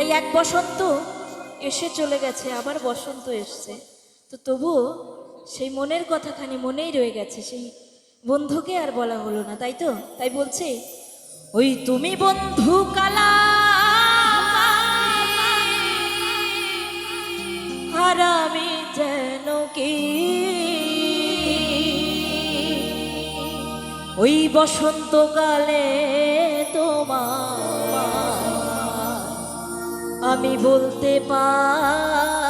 তাই এক বসন্ত এসে চলে গেছে, আবার বসন্ত এসছে। তো তবুও সেই মনের কথাখানি মনেই রয়ে গেছে, সেই বন্ধুকে আর বলা হলো না, তাই তো? তাই বলছে, ওই তুমি বন্ধু কালা আর আমি যেন কি? ওই বসন্তকালে তোমার আমি বলতে পারিনি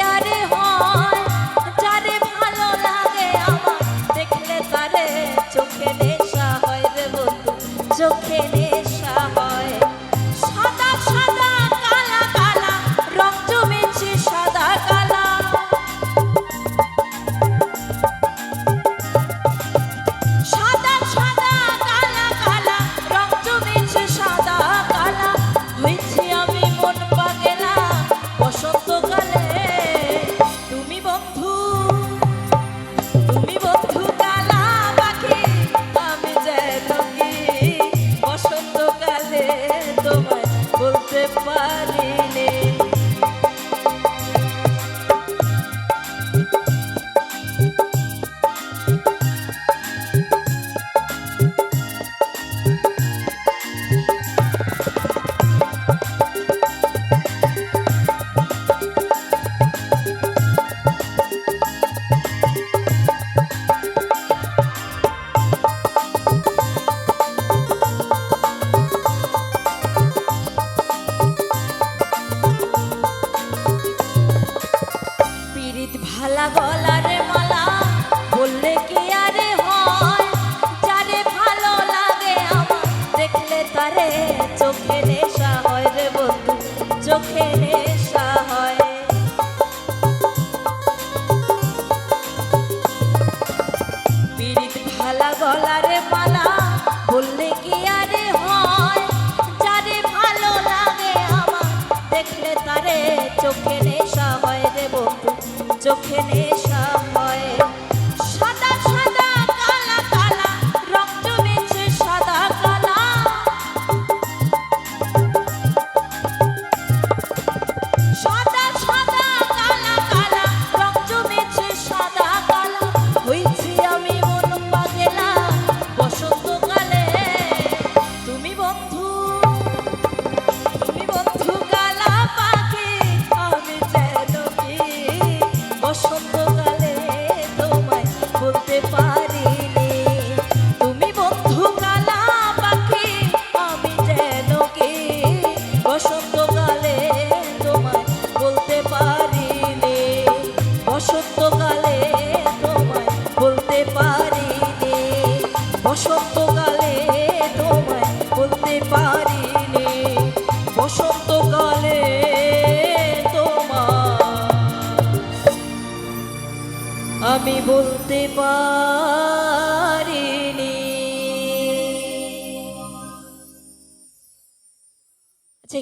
চোখে গলারে মালা বললে কি আরে হয়? যারে ভালো লাগে আমার দেখলে তারে চোখে চোখে নেশা বসন্তকালে তোমায় বলতে পারিনি। বসন্তকালে তোমায় আমি বলতে পারি